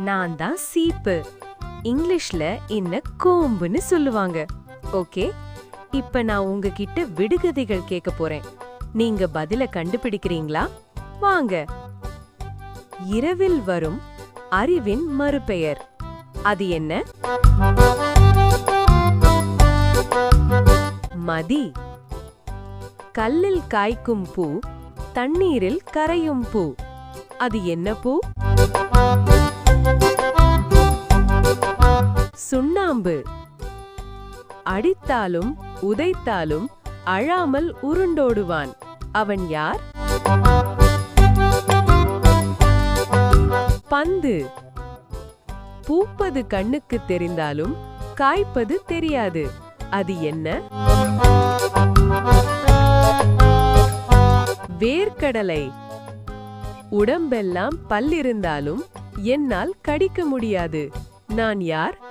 நான் தான் சீப்பு. இங்கிலீஷ்ல என்ன கோம்புன்னு சொல்லுவாங்க. ஓகே? இப்ப நான் உங்ககிட்ட விடுகதைகள் கேட்க போறேன். நீங்க பதில கண்டுபிடிக்கிறீங்களா? வாங்க. இரவில் வரும் அறிவின் மறுபெயர். அது என்ன? மதி. கல்லில் காய்க்கும் பூ தண்ணீரில் கரையும் பூ. அது என்ன பூ? சுண்ணாம்பு அடித்தாலும் உதைத்தாலும் அழாமல் உருண்டோடுவான். அவன் யார்? பந்து. பூப்பது கண்ணுக்கு தெரிந்தாலும் காய்ப்பது தெரியாது. அது என்ன? வேர்க்கடலை. உடம்பெல்லாம் பல்லிருந்தாலும் என்னால் கடிக்க முடியாது. நான் யார்?